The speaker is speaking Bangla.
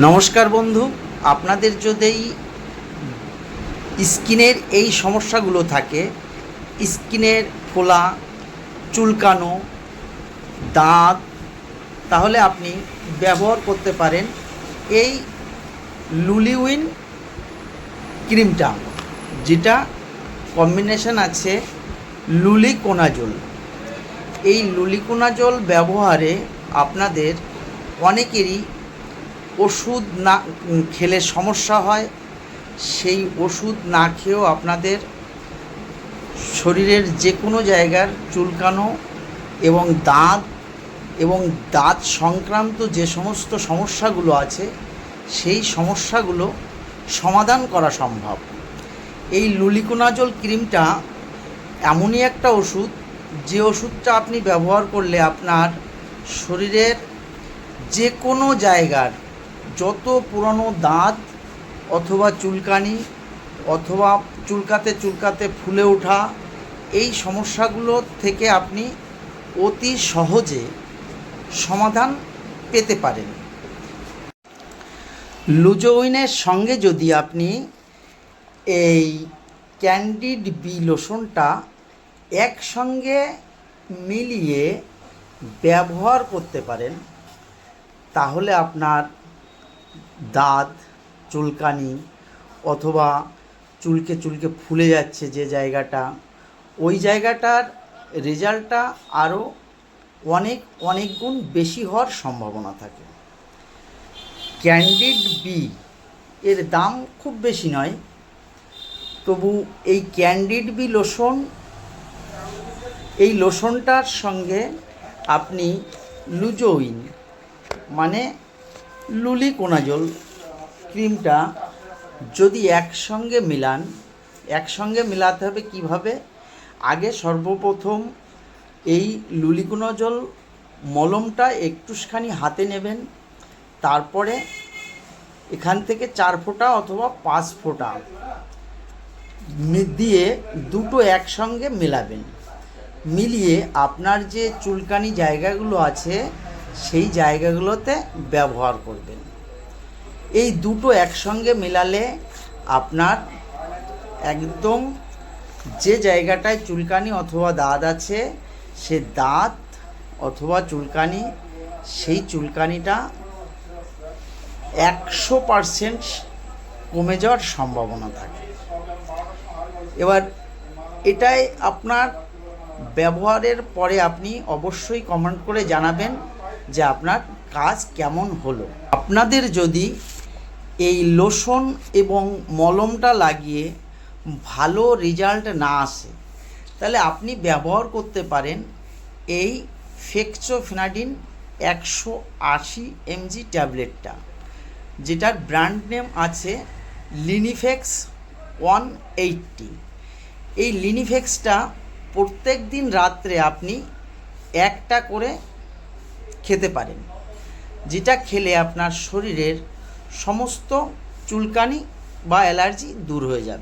নমস্কার বন্ধু, আপনাদের যদি স্কিনের এই সমস্যাগুলো থাকে, স্কিনের ফোলা, চুলকানো, দাঁত, তাহলে আপনি ব্যবহার করতে পারেন এই লুলিউইন ক্রিমটা, যেটা কম্বিনেশন আছে লুলিকোনাজল। এই লুলিকোনাজল ব্যবহারে আপনাদের অনেকেরই ওষুধ না, খেলে সমস্যা হয়, সেই ওষুধ না খেয়েও আপনাদের শরীরের যে কোনো জায়গার চুলকানো এবং দাঁত এবং দাঁত সংক্রান্ত যে সমস্ত সমস্যাগুলো আছে, সেই সমস্যাগুলো সমাধান করা সম্ভব। এই লুলিকোনাজল ক্রিমটা এমনই একটা ওষুধ, যে ওষুধটা আপনি ব্যবহার করলে আপনার শরীরের যে কোনো জায়গার যত পুরনো দাঁত অথবা চুলকানি অথবা চুলকাতে চুলকাতে ফুলে ওঠা, এই সমস্যাগুলো থেকে আপনি অতি সহজে সমাধান পেতে পারেন। লুজোইনের সঙ্গে যদি আপনি এই ক্যান্ডিড বি লোশনটা একসঙ্গে মিলিয়ে ব্যবহার করতে পারেন, তাহলে আপনার দাঁত, চুলকানি অথবা চুলকে চুলকে ফুলে যাচ্ছে যে জায়গাটা, ওই জায়গাটার রেজাল্টটা আরও অনেক অনেক গুণ বেশি হওয়ার সম্ভাবনা থাকে। ক্যান্ডিড বি এর দাম খুব বেশি নয়, তবু এই ক্যান্ডিড বি লোশন, এই লোশনটার সঙ্গে আপনি লুজোইন মানে লুলিকোনাজল ক্রিমটা যদি একসঙ্গে মিলান, একসঙ্গে মিলাতে হবে কীভাবে? আগে সর্বপ্রথম এই লুলিকোনাজল মলমটা একটুখানি হাতে নেবেন, তারপরে এখান থেকে চার ফোঁটা অথবা পাঁচ ফোঁটা দিয়ে দুটো একসঙ্গে মেলাবেন। মিলিয়ে আপনার যে চুলকানি জায়গাগুলো আছে সেই জায়গাগুলোতে ব্যবহার করবেন। এই দুটো একসঙ্গে মেলালে আপনার একদম যে জায়গাটায় চুলকানি অথবা দাঁত আছে, সে দাঁত অথবা চুলকানি, সেই চুলকানিটা একশো পারসেন্ট কমে যাওয়ার সম্ভাবনা থাকে। এবার এটাই আপনার ব্যবহারের পরে আপনি অবশ্যই কমেন্ট করে জানাবেন। যে আপনার কাজ কেমন হলো। আপনাদের যদি এই লোশন এবং মলমটা লাগিয়ে ভালো রেজাল্ট না আসে, তাহলে আপনি ব্যবহার করতে পারেন এই ফেক্সোফিনাডিন একশো আশি এমজি ট্যাবলেটটা, যেটার ব্র্যান্ড নেম আছে লিনিফেক্স ওয়ান এইটটি এই লিনিফেক্সটা প্রত্যেক দিন রাত্রে আপনি একটা করে খেতে পারেন। যেটা খেলে আপনার শরীরের সমস্ত চুলকানি বা অ্যালার্জি দূর হয়ে যাবে।